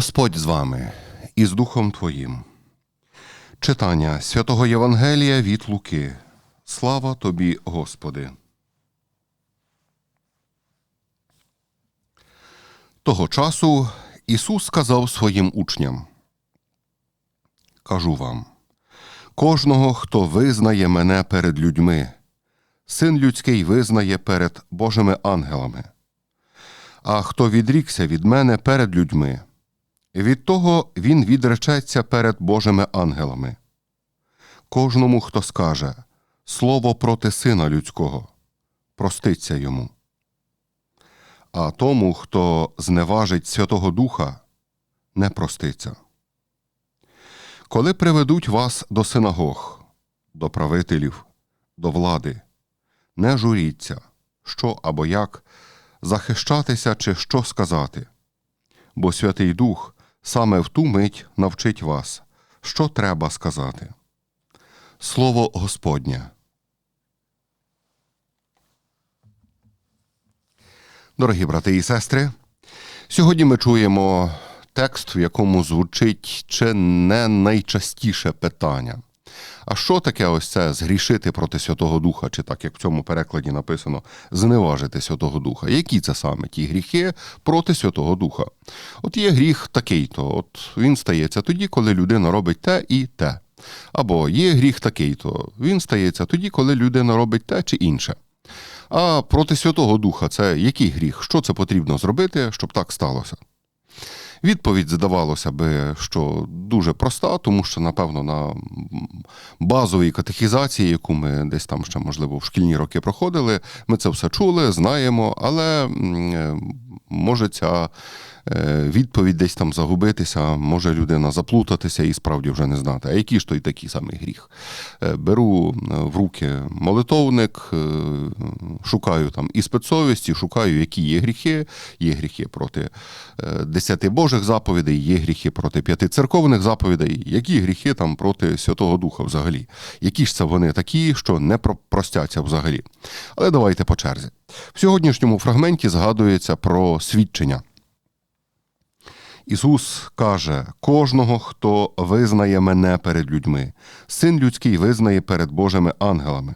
Господь з вами і з Духом Твоїм. Читання святого Євангелія від Луки. Слава тобі, Господи. Того часу Ісус сказав своїм учням: Кажу вам, кожного, хто визнає мене перед людьми, син людський визнає перед Божими ангелами. А хто відрікся від мене перед людьми, від того він відречеться перед Божими ангелами. Кожному, хто скаже слово проти сина людського, проститься йому. А тому, хто зневажить Святого Духа, не проститься. Коли приведуть вас до синагог, до правителів, до влади, не журіться, що або як захищатися чи що сказати, бо Святий Дух саме в ту мить навчить вас, що треба сказати. Слово Господнє. Дорогі брати і сестри, сьогодні ми чуємо текст, в якому звучить чи не найчастіше питання. А що таке ось це згрішити проти Святого Духа, чи так як в цьому перекладі написано, зневажити Святого Духа? Які це саме ті гріхи проти Святого Духа? От є гріх такий-то, от він стається тоді, коли людина робить те і те. Або є гріх такий-то, він стається тоді, коли людина робить те чи інше. А проти Святого Духа це який гріх? Що це потрібно зробити, щоб так сталося? Відповідь здавалося би, що дуже проста, тому що, напевно, на базовій катехізації, яку ми десь там ще, можливо, в шкільні роки проходили, ми це все чули, знаємо, але може ця відповідь десь там загубитися, може людина заплутатися і справді вже не знати. А який ж той такий самий гріх? Беру в руки молитовник, шукаю там і спецсовісті, шукаю, які є гріхи, є гріхи проти десяти Божих заповідей, є гріхи проти п'яти церковних заповідей, які гріхи там проти Святого Духа взагалі. Які ж це вони такі, що не простяться взагалі. Але давайте по черзі. В сьогоднішньому фрагменті згадується про свідчення. Ісус каже: кожного, хто визнає мене перед людьми, син людський визнає перед Божими ангелами.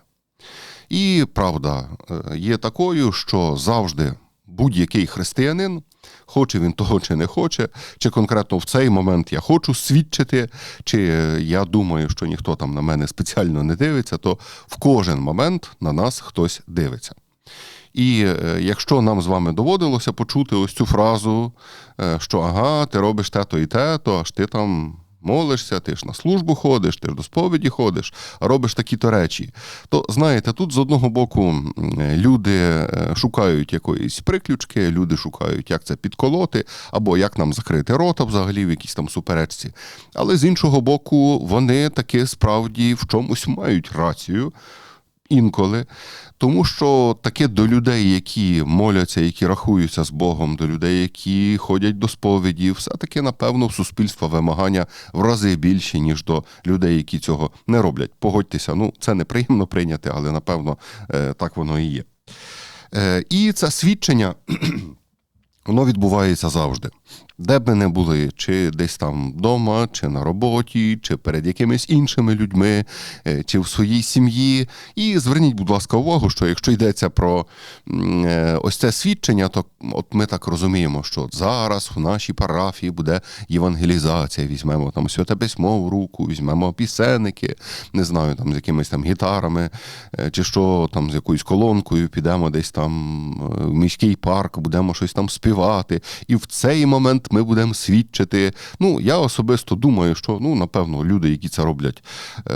І правда є такою, що завжди будь-який християнин, хоче він того чи не хоче, чи конкретно в цей момент я хочу свідчити, чи я думаю, що ніхто там на мене спеціально не дивиться, то в кожен момент на нас хтось дивиться. І якщо нам з вами доводилося почути ось цю фразу, що ага, ти робиш те-то і те-то, аж ти там молишся, ти ж на службу ходиш, ти ж до сповіді ходиш, робиш такі-то речі. То знаєте, тут з одного боку люди шукають якоїсь приключки, люди шукають, як це підколоти, або як нам закрити рота взагалі в якійсь там суперечці. Але з іншого боку, вони таки справді в чомусь мають рацію. Інколи, тому що таке до людей, які моляться, які рахуються з Богом, до людей, які ходять до сповіді, все-таки, напевно, в суспільства вимагання в рази більші, ніж до людей, які цього не роблять. Погодьтеся, ну це неприємно прийняти, але напевно так воно і є. І це свідчення, воно відбувається завжди. Де б ми не були, чи десь там вдома, чи на роботі, чи перед якимись іншими людьми, чи в своїй сім'ї. І зверніть, будь ласка, увагу, що якщо йдеться про ось це свідчення, то от ми так розуміємо, що зараз в нашій парафії буде євангелізація. Візьмемо там святе письмо в руку, візьмемо пісенники, не знаю, там з якимись там гітарами, чи що там з якоюсь колонкою, підемо десь там в міський парк, будемо щось там співати. І в цей момент ми будемо свідчити. Ну, я особисто думаю, що ну, напевно, люди, які це роблять, е,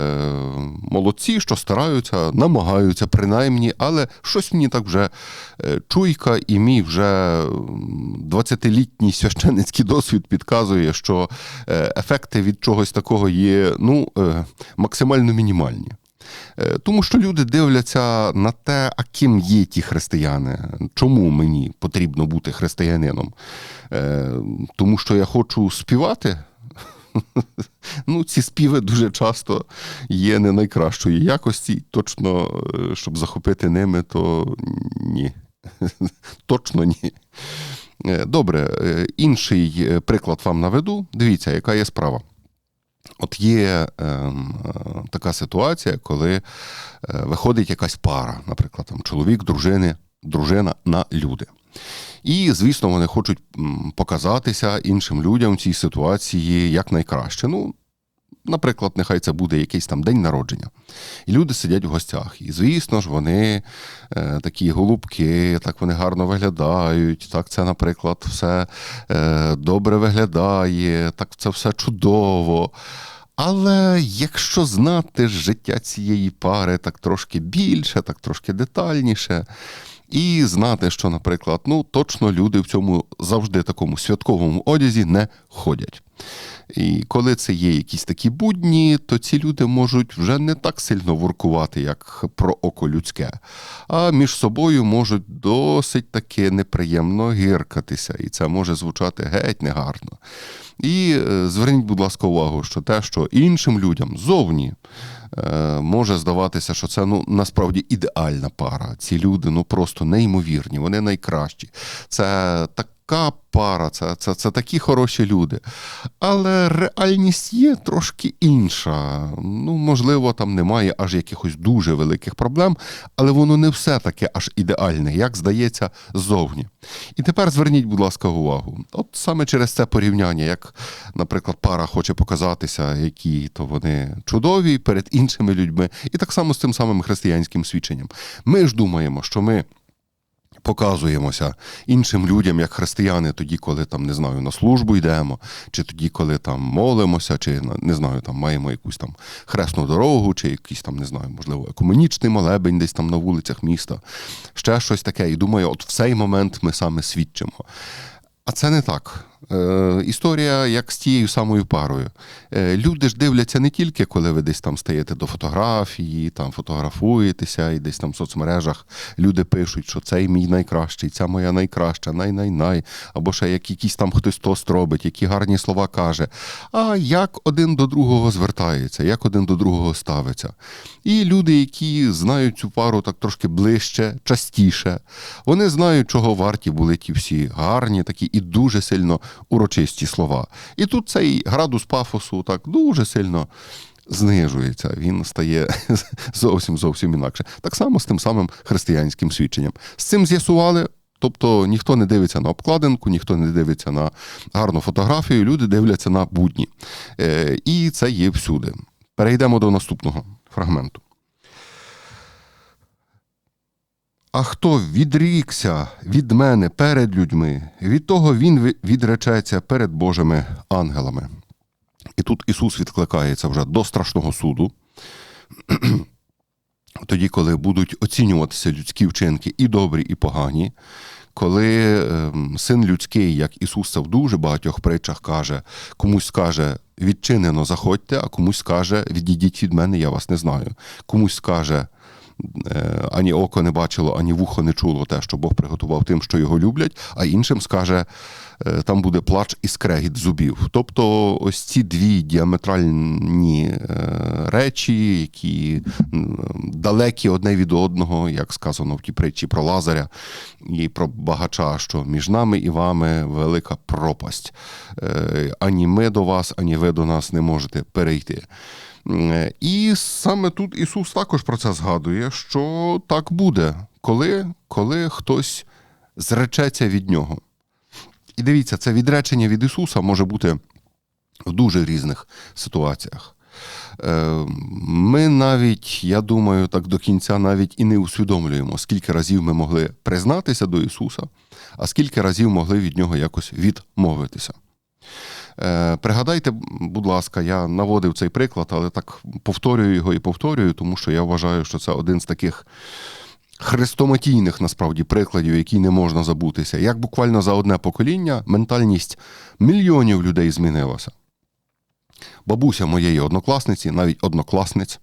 молодці, що стараються, намагаються принаймні, але щось мені так вже чуйка, і мій вже 20-літній священницький досвід підказує, що ефекти від чогось такого є ну, максимально мінімальні. Тому що люди дивляться на те, а ким є ті християни, чому мені потрібно бути християнином. Тому що я хочу співати. Ну, ці співи дуже часто є не найкращої якості. Точно, щоб захопити ними, то ні. Точно ні. Е, Добре, е, інший е, приклад вам наведу. Дивіться, яка є справа. От є ем, е, така ситуація, коли е, виходить якась пара, наприклад, там чоловік, дружини, дружина на люди. І, звісно, вони хочуть показатися іншим людям в цій ситуації як найкраще. Ну, наприклад, нехай це буде якийсь там день народження. І люди сидять в гостях. І, звісно ж, вони е, такі голубки, так вони гарно виглядають, так це, наприклад, все е, добре виглядає, так це все чудово. Але якщо знати життя цієї пари так трошки більше, так трошки детальніше, і знати, що, наприклад, ну точно люди в цьому завжди такому святковому одязі не ходять. І коли це є якісь такі будні, то ці люди можуть вже не так сильно воркувати, як про око людське, а між собою можуть досить таки неприємно гіркатися, і це може звучати геть негарно. І е, зверніть, будь ласка, увагу, що те, що іншим людям зовні е, може здаватися, що це ну насправді ідеальна пара. Ці люди ну просто неймовірні, вони найкращі. Це така пара, це, це, це такі хороші люди. Але реальність є трошки інша. Ну, можливо, там немає аж якихось дуже великих проблем, але воно не все таке аж ідеальне, як здається, ззовні. І тепер зверніть, будь ласка, увагу. От саме через це порівняння, як, наприклад, пара хоче показатися, які то вони чудові перед іншими людьми, і так само з тим самим християнським свідченням. Ми ж думаємо, що ми. Показуємося іншим людям, як християни, тоді, коли там не знаю, на службу йдемо, чи тоді, коли там молимося, чи не знаю, там маємо якусь там хресну дорогу, чи якийсь там, не знаю, можливо, екуменічний молебень десь там на вулицях міста, ще щось таке. І думаю, от в цей момент ми саме свідчимо. А це не так. Е, Історія як з тією самою парою. Е, Люди ж дивляться не тільки, коли ви десь там стаєте до фотографії, там фотографуєтеся, і десь там в соцмережах люди пишуть, що цей мій найкращий, ця моя найкраща, най-най-най, або ще як якийсь там хтось тост робить, які гарні слова каже. А як один до другого звертається, як один до другого ставиться. І люди, які знають цю пару так трошки ближче, частіше, вони знають, чого варті були ті всі гарні, такі і дуже сильно урочисті слова. І тут цей градус пафосу так дуже сильно знижується. Він стає зовсім зовсім інакше. Так само з тим самим християнським свідченням. З цим з'ясували. Тобто ніхто не дивиться на обкладинку, ніхто не дивиться на гарну фотографію, люди дивляться на будні. Е, і це є всюди. Перейдемо до наступного фрагменту. А хто відрікся від мене перед людьми, від того він відречеться перед Божими ангелами. І тут Ісус відкликається вже до страшного суду. Тоді, коли будуть оцінюватися людські вчинки і добрі, і погані, коли ем, син людський, як Ісус це в дуже багатьох притчах каже, комусь скаже відчинено, заходьте, а комусь скаже відійдіть від мене, я вас не знаю. Комусь скаже ані око не бачило, ані вухо не чуло те, що Бог приготував тим, що його люблять, а іншим скаже, е, там буде плач і скрегіт зубів. Тобто, ось ці дві діаметральні е, речі, які далекі одне від одного, як сказано в тій притчі про Лазаря і про багача, що між нами і вами велика пропасть. Е, Ані ми до вас, ані ви до нас не можете перейти. Е, І саме тут Ісус також про це згадує, що так буде, коли, коли хтось зречеться від нього. І дивіться, це відречення від Ісуса може бути в дуже різних ситуаціях. Е, Ми навіть, я думаю, так до кінця навіть і не усвідомлюємо, скільки разів ми могли признатися до Ісуса, а скільки разів могли від нього якось відмовитися. Е, Пригадайте, будь ласка, я наводив цей приклад, але так повторюю його і повторюю, тому що я вважаю, що це один з таких хрестоматійних насправді прикладів, які не можна забутися. Як буквально за одне покоління ментальність мільйонів людей змінилася. Бабуся моєї однокласниці, навіть однокласниць,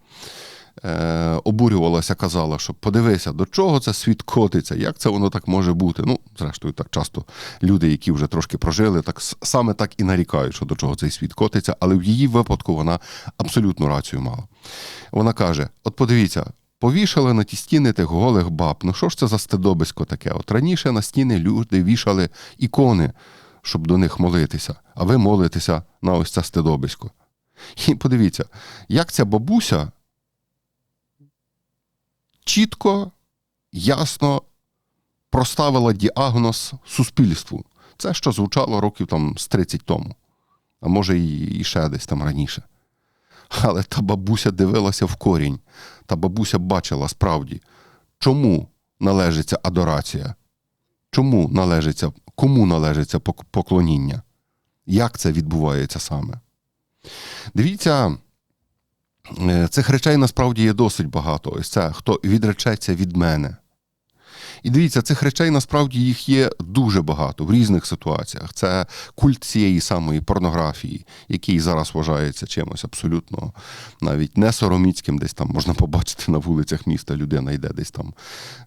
е, обурювалася, казала, що подивися, до чого це світ котиться, як це воно так може бути. Ну, зрештою, так часто люди, які вже трошки прожили, так саме так і нарікають, що до чого цей світ котиться, але в її випадку вона абсолютно рацію мала. Вона каже: от подивіться, повішали на ті стіни тих голих баб. Ну що ж це за стидобисько таке? От раніше на стіни люди вішали ікони, щоб до них молитися, а ви молитеся на ось це стидобисько. І подивіться, як ця бабуся чітко, ясно проставила діагноз суспільству. Це що звучало років там з 30 тому, а може і, ще десь там раніше. Але та бабуся дивилася в корінь, та бабуся бачила справді, чому належиться адорація, чому належиться, кому належиться поклоніння, як це відбувається саме. Дивіться, цих речей насправді є досить багато. Ось це хто відречеться від мене. І дивіться, цих речей насправді їх є дуже багато в різних ситуаціях. Це культ цієї самої порнографії, який зараз вважається чимось абсолютно навіть не сороміцьким, десь там можна побачити на вулицях міста. Людина йде десь там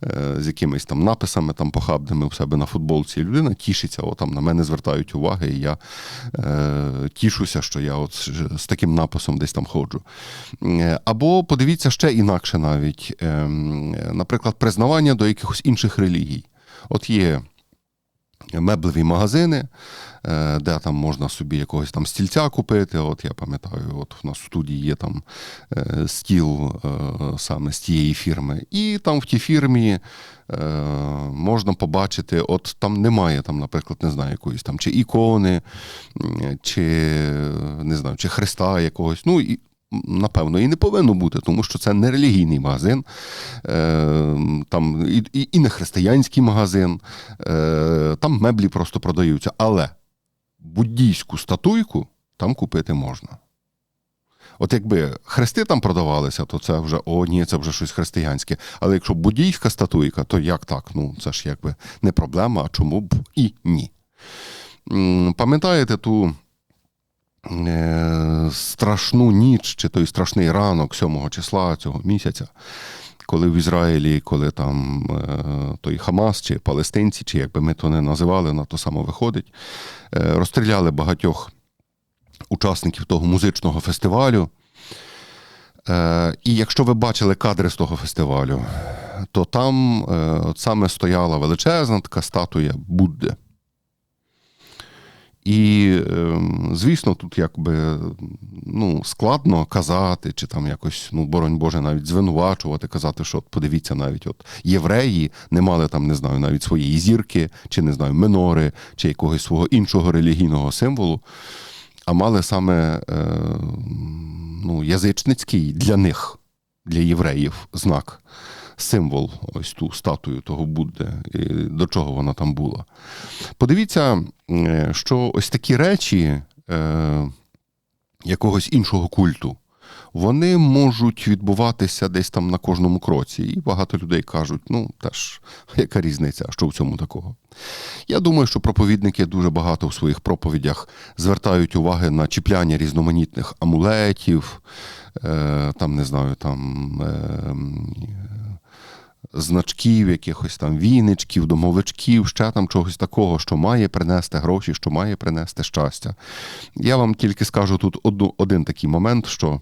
е, з якимись там написами там похабними у себе на футболці. Людина тішиться, о, там на мене звертають уваги, і я е, тішуся, що я от з- таким написом десь там ходжу. Е, Або подивіться ще інакше навіть, ем, наприклад, признавання до якихось інших релігій. От є меблеві магазини, е, де там можна собі якогось там стільця купити. От я пам'ятаю, от у нас в студії є там е, стіл е, саме з тієї фірми. І там в тій фірмі можна побачити, от там немає, там, наприклад, не знаю, якоїсь там чи ікони, чи не знаю, чи хреста якогось. Ну, і, Напевно, і не повинно бути, тому що це не релігійний магазин, е, там і, не християнський магазин, е, там меблі просто продаються. Але буддійську статуйку там купити можна. От якби хрести там продавалися, то це вже о, ні, це вже щось християнське. Але якщо буддійська статуйка, то як так? Ну це ж якби не проблема, а чому б і ні. Пам'ятаєте ту страшну ніч чи той страшний ранок 7 числа цього місяця, коли в Ізраїлі, коли там е, той Хамас чи палестинці, чи як би ми то не називали, на то само виходить, е, розстріляли багатьох учасників того музичного фестивалю. Е, І якщо ви бачили кадри з того фестивалю, то там е, саме стояла величезна така статуя Будди. І, ем, звісно, тут якби ну, складно казати, чи там якось, ну, боронь Боже, навіть звинувачувати, казати, що от подивіться, навіть от євреї не мали там, не знаю, навіть своєї зірки, чи не знаю, минори, чи якогось свого іншого релігійного символу, а мали саме е, ну, язичницький для них, для євреїв, знак, символ, ось ту статую того Будди, і до чого вона там була. Подивіться, що ось такі речі е, якогось іншого культу, вони можуть відбуватися десь там на кожному кроці. І багато людей кажуть, ну теж, яка різниця, що в цьому такого? Я думаю, що проповідники дуже багато в своїх проповідях звертають уваги на чіпляння різноманітних амулетів, е, там, не знаю, там. Е, значків, якихось там віничків, домовичків, ще там чогось такого, що має принести гроші, що має принести щастя. Я вам тільки скажу тут одну, один такий момент, що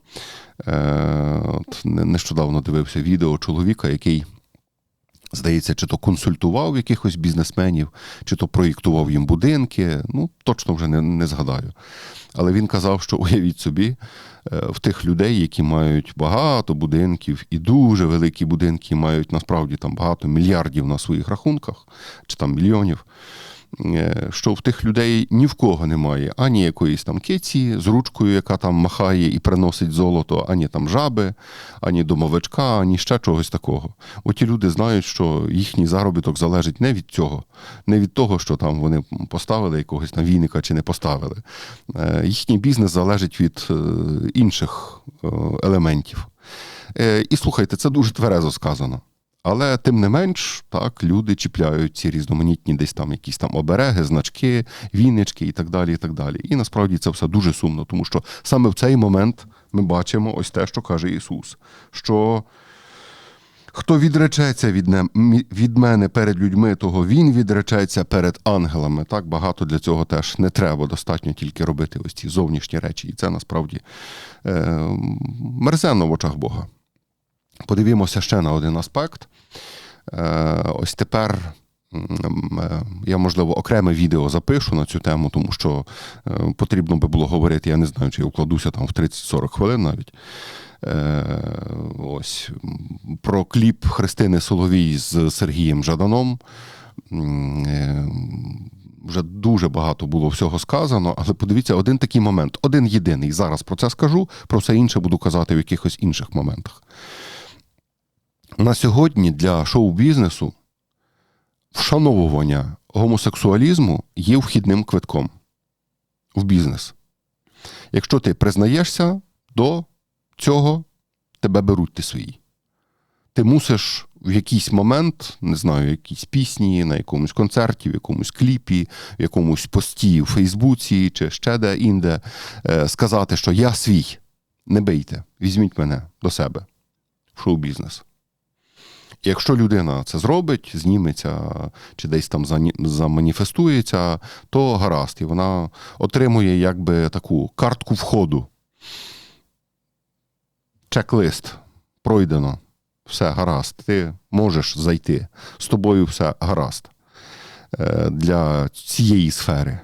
е, от нещодавно дивився відео чоловіка, який. Здається, чи то консультував якихось бізнесменів, чи то проєктував їм будинки. Ну, точно вже не, не згадаю. Але він казав, що уявіть собі, е, в тих людей, які мають багато будинків, і дуже великі будинки, мають насправді там багато мільярдів на своїх рахунках, чи там мільйонів. Е, Що в тих людей ні в кого немає ані якоїсь там киці з ручкою, яка там махає і приносить золото, ані там жаби, ані домовичка, ані ще чогось такого. Оті люди знають, що їхній заробіток залежить не від цього, не від того, що там вони поставили якогось там війника чи не поставили. Е, Їхній бізнес залежить від е, інших елементів. І слухайте, це дуже тверезо сказано. Але тим не менш, так, люди чіпляють ці різноманітні десь там якісь там обереги, значки, вінички і так далі. І так далі. І насправді це все дуже сумно, тому що саме в цей момент ми бачимо ось те, що каже Ісус, що хто відречеться від, не, від мене перед людьми, того він відречеться перед ангелами. Так багато для цього теж не треба. Достатньо тільки робити ось ці зовнішні речі. І це насправді е, мерзенно в очах Бога. подивімося ще на один аспект. Е, Ось тепер. е, Я, можливо, окреме відео запишу на цю тему, тому що е, потрібно би було говорити, я не знаю, чи я вкладуся там в 30-40 хвилин навіть. Ось про кліп Христини Соловій з Сергієм Жаданом. Вже дуже багато було всього сказано, але подивіться, один такий момент, один єдиний. Зараз про це скажу, про все інше буду казати в якихось інших моментах. На сьогодні для шоу-бізнесу вшановування гомосексуалізму є вхідним квитком в бізнес. Якщо ти признаєшся до цього, тебе беруть ти свій. Ти мусиш в якийсь момент, не знаю, в якійсь пісні, на якомусь концерті, в якомусь кліпі, в якомусь пості у Фейсбуці чи ще де-інде, е, сказати, що я свій, не бийте, візьміть мене до себе в шоу-бізнес. Якщо людина це зробить, зніметься чи десь там заманіфестується, то гаразд, і вона отримує якби таку картку входу. Чек-лист пройдено. Все гаразд. Ти можеш зайти. З тобою все гаразд Е, для цієї сфери.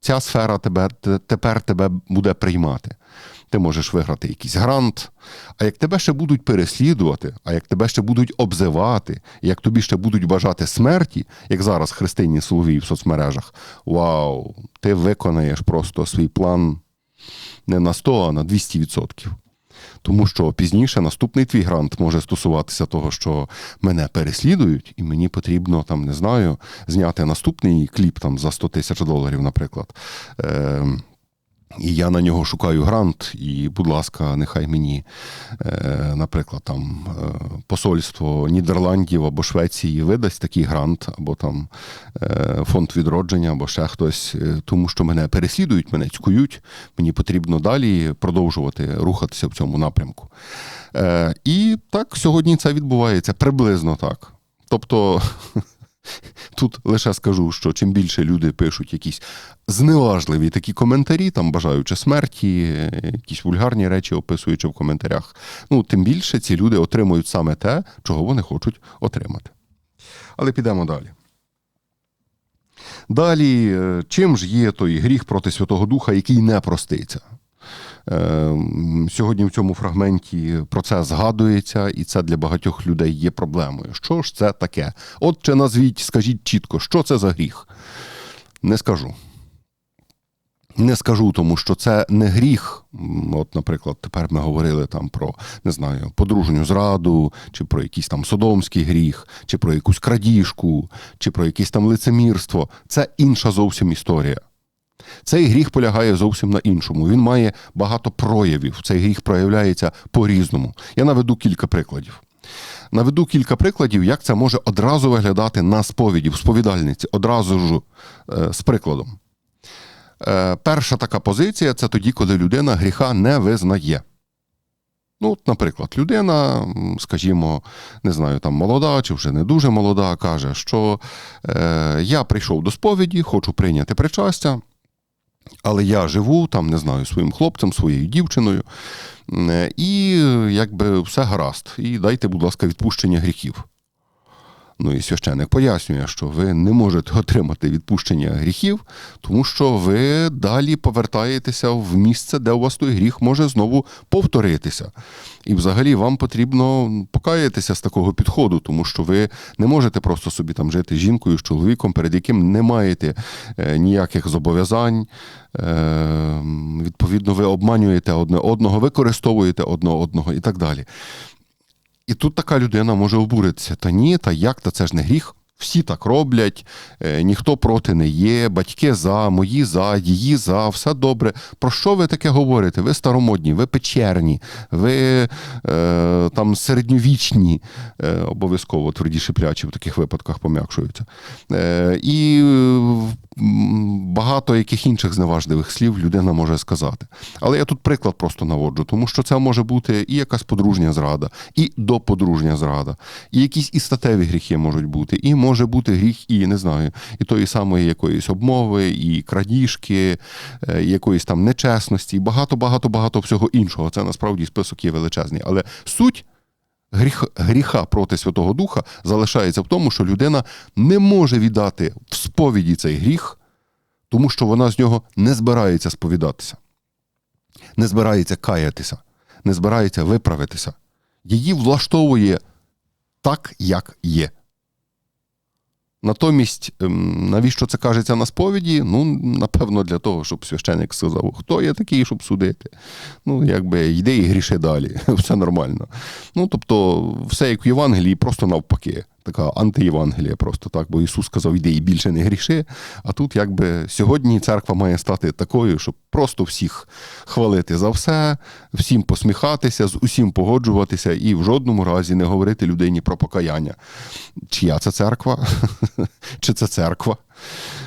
Ця сфера тебе, тепер тебе буде приймати. Ти можеш виграти якийсь грант. А як тебе ще будуть переслідувати, а як тебе ще будуть обзивати, як тобі ще будуть бажати смерті, як зараз Христині Соловій в соцмережах, вау, ти виконаєш просто свій план не на 100, а на 200%. Тому що пізніше наступний твій грант може стосуватися того, що мене переслідують, і мені потрібно там, не знаю, зняти наступний кліп там за 100 тисяч доларів, наприклад. Е, і я на нього шукаю грант, і, будь ласка, нехай мені, е, наприклад, там е, посольство Нідерландів або Швеції видасть такий грант, або там е, фонд відродження, або ще хтось, тому що мене переслідують, мене цькують, мені потрібно далі продовжувати рухатися в цьому напрямку. І так сьогодні це відбувається приблизно так. Тобто. Тут лише скажу, що чим більше люди пишуть якісь зневажливі такі коментарі, там бажаючи смерті, е, якісь вульгарні речі описуючи в коментарях, ну тим більше ці люди отримують саме те, чого вони хочуть отримати. Але підемо далі. Далі, е, чим ж є той гріх проти Святого Духа, який не проститься? Е, м, Сьогодні в цьому фрагменті про це згадується, і це для багатьох людей є проблемою. Що ж це таке? Отче, назвіть, скажіть чітко, що це за гріх? Не скажу. Не скажу, тому що це не гріх. От, наприклад, тепер ми говорили там про не знаю, подружню зраду, чи про якийсь там содомський гріх, чи про якусь крадіжку, чи про якесь там лицемірство. Це інша зовсім історія. Цей гріх полягає зовсім на іншому. Він має багато проявів. Цей гріх проявляється по-різному. Я наведу кілька прикладів. Наведу кілька прикладів, як це може одразу виглядати на сповіді, в сповідальниці, одразу ж е, з прикладом. Е, перша така позиція це тоді, коли людина гріха не визнає. Ну, от, наприклад, людина, скажімо, не знаю, там молода чи вже не дуже молода, каже, що е, я прийшов до сповіді, хочу прийняти причастя, але я живу там, не знаю, своїм хлопцем, своєю дівчиною, е, і е, якби все гаразд. І дайте, будь ласка, відпущення гріхів. Ну і священник пояснює, що ви не можете отримати відпущення гріхів, тому що ви далі повертаєтеся в місце, де у вас той гріх може знову повторитися. І взагалі вам потрібно покаятися з такого підходу, тому що ви не можете просто собі там жити з жінкою, з чоловіком, перед яким не маєте е, ніяких зобов'язань. Е, відповідно, ви обманюєте одне одного, використовуєте одне одного і так далі. І тут така людина може обуритися. Та ні, та як, та це ж не гріх. Всі так роблять, е, ніхто проти не є, батьки за, мої за, її за, все добре. Про що ви таке говорите? Ви старомодні, ви печерні, ви е, там середньовічні, е, обов'язково тверді шиплячі в таких випадках пом'якшуються. Е, і багато яких інших зневажливих слів людина може сказати. Але я тут приклад просто наводжу, тому що це може бути і якась подружня зрада, і доподружня зрада, і якісь і статеві гріхи можуть бути, і може бути гріх, і не знаю, і тої самої якоїсь обмови, і крадіжки, е, і якоїсь там нечесності, і багато, багато, багато всього іншого. Це насправді список є величезний. Але суть гріх, гріха проти Святого Духа залишається в тому, що людина не може віддати в сповіді цей гріх, тому що вона з нього не збирається сповідатися, не збирається каятися, не збирається виправитися. Її влаштовує так, як є. Натомість, ем, навіщо це кажеться на сповіді? Ну, напевно, для того, щоб священник сказав, хто я такий, щоб судити. Ну, якби йди і гріши далі, все нормально. Ну, тобто, все як в Євангелії, просто навпаки. Така антиєвангелія, просто так, бо Ісус сказав, іди і більше не гріши. А тут, якби сьогодні церква має стати такою, щоб просто всіх хвалити за все, всім посміхатися, з усім погоджуватися і в жодному разі не говорити людині про покаяння. Чия це церква? Чи це церква?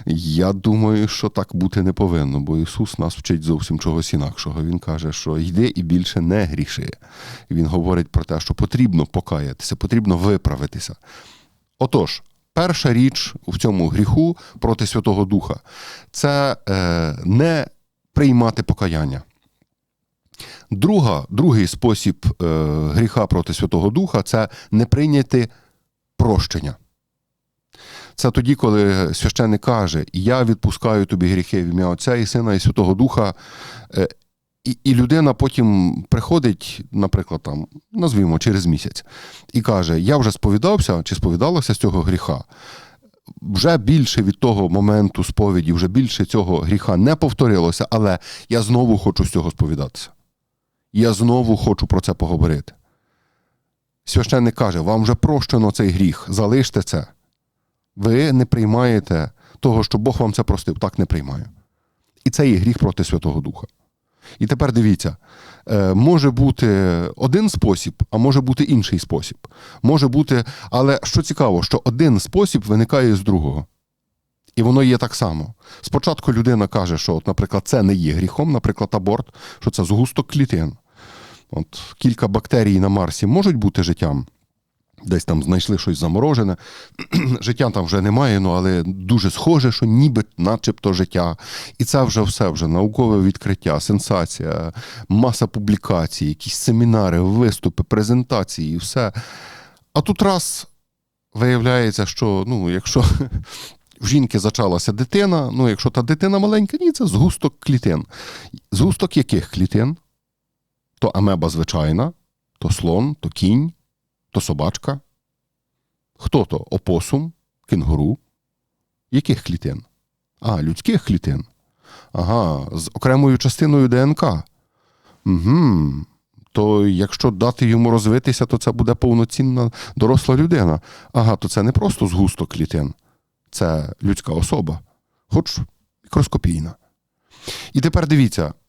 Я думаю, що так бути не повинно, бо Ісус нас вчить зовсім чогось інакшого. Він каже, що йди і більше не гріши. Він говорить про те, що потрібно покаятися, потрібно виправитися. Отож, перша річ в цьому гріху проти Святого Духа це е, не приймати покаяння. Друга, Другий спосіб е, гріха проти Святого Духа це не прийняти прощення. Це тоді, коли священник каже: Я відпускаю тобі гріхи в ім'я Отця і Сина і Святого Духа. Е, І, і людина потім приходить, наприклад, там, назвімо, через місяць, і каже: Я вже сповідався чи сповідалася з цього гріха. Вже більше від того моменту сповіді, вже більше цього гріха не повторилося, але я знову хочу з цього сповідатися. Я знову хочу про це поговорити. Священник каже: вам вже прощено цей гріх, залиште це. Ви не приймаєте того, що Бог вам це простив, так не приймаю. І це є гріх проти Святого Духа. І тепер дивіться, е, може бути один спосіб, а може бути інший спосіб. Може бути, але що цікаво, що один спосіб виникає з другого. І воно є так само. Спочатку людина каже, що, от, наприклад, це не є гріхом, наприклад, аборт, що це згусток клітин. От Кілька бактерій на Марсі можуть бути життям. Десь там знайшли щось заморожене. життя там вже немає, ну але дуже схоже, що ніби начебто життя. І це вже все вже наукове відкриття, сенсація, маса публікацій, якісь семінари, виступи, презентації і все. А тут раз виявляється, що ну, якщо в жінки зачалася дитина, ну якщо та дитина маленька, ні, це згусток клітин. Згусток яких клітин? То амеба звичайна, то слон, то кінь то собачка? Хто то? Опосум, кенгуру? Яких клітин? А, людських клітин. Ага, з окремою частиною ДНК. Угу. То якщо дати йому розвитися, то це буде повноцінна доросла людина. Ага, то це не просто згусток клітин, це людська особа, хоч мікроскопійна. І тепер дивіться.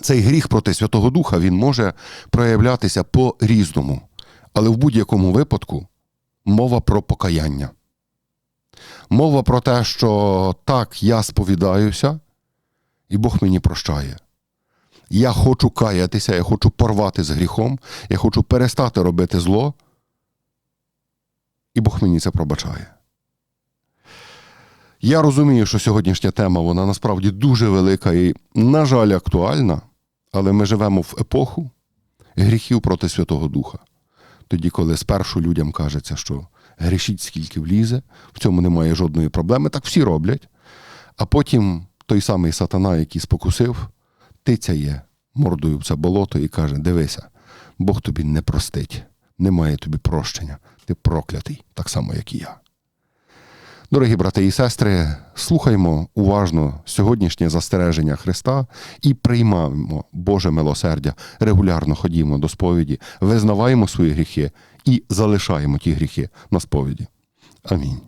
Цей гріх проти Святого Духа він може проявлятися по-різному. Але в будь-якому випадку мова про покаяння. Мова про те, що так, я сповідаюся, і Бог мені прощає. Я хочу каятися, я хочу порвати з гріхом, я хочу перестати робити зло, і Бог мені це пробачає. Я розумію, що сьогоднішня тема вона насправді дуже велика і, на жаль, актуальна, але ми живемо в епоху гріхів проти Святого Духа тоді, коли спершу людям кажеться, що грішіть скільки влізе, в цьому немає жодної проблеми, так всі роблять. А потім той самий сатана, який спокусив, тицяє мордою в це болото і каже: Дивися, Бог тобі не простить, немає тобі прощення, ти проклятий, так само, як і я. Дорогі брати і сестри, слухаймо уважно сьогоднішнє застереження Христа і приймаємо Боже милосердя, регулярно ходімо до сповіді, визнаваємо свої гріхи і залишаємо ті гріхи на сповіді. Амінь.